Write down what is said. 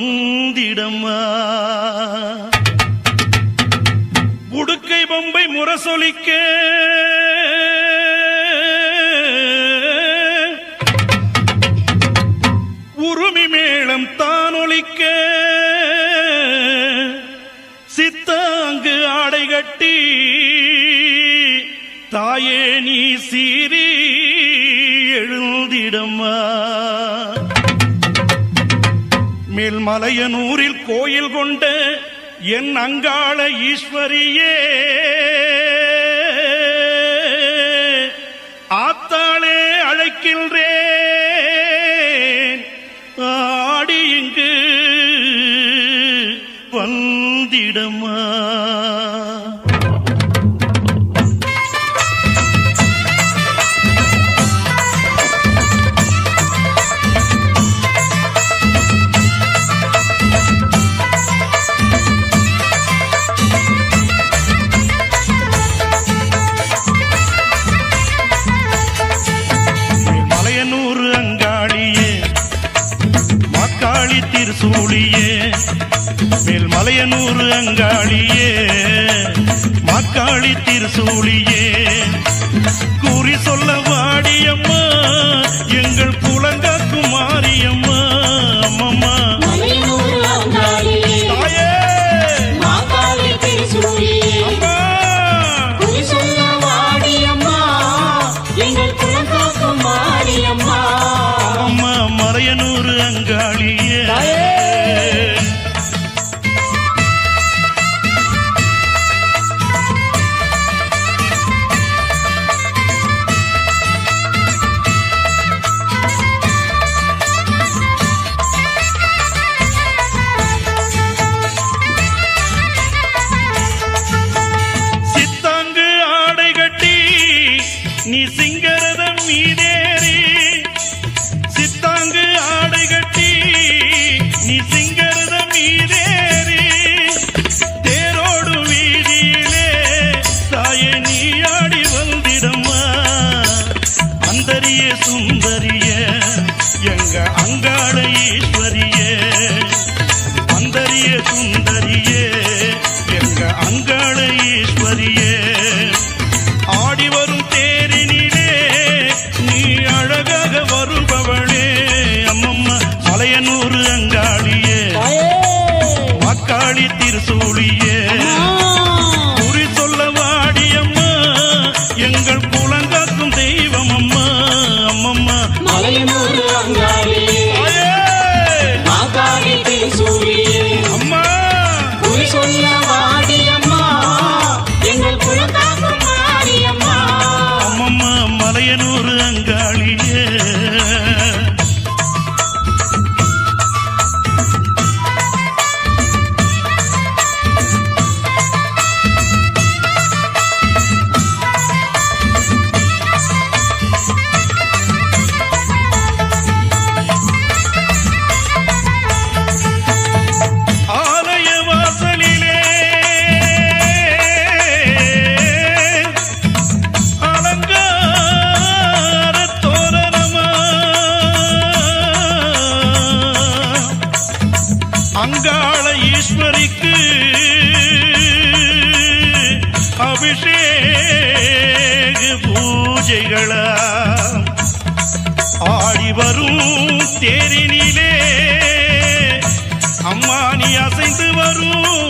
வந்திடமா உடுக்கை பொம்பை முரசொலிக்க. உருமி மேளம் தானொலிக்க. சித்தாங்கு ஆடை கட்டி. தாயே நீ சீரி எழுந்திடமா மேல்மலையனூரில் கோயில் கொண்ட என் அங்காள ஈஸ்வரியே. ஆத்தாளே அழைக்கின்றேன். ஆடி இங்கு வந்திடமா. சூழியே திருசூழியே மேல் அங்காளியே மாக்காளி திருசூழியே கூறி சொல்ல வாடியம்மா எங்கள் குலங்காக்கும் மாரியம்மா அங்காளியே சித்தாங்கு எங்க அங்காள ஈஸ்வரியே அந்தரிய சுந்தரியே எங்க அங்காள ஈஸ்வரியே. ஆடி வரும் தேரினிலே நீ அழகாக வருபவளே அம்மம்மா மலையனூர் அங்காளியே. மக்காளி திருசூழியே குறி சொல்ல வாடியம்மா எங்கள் குலங்காக்கும் தெய்வம் அம்மம்மா. மலையனூர் அங்காளி. அங்காள ஈஸ்வரிக்கு அபிஷேக பூஜைகளா. ஆடி வரும் தேரினிலே அம்மானி அசைந்து வரும்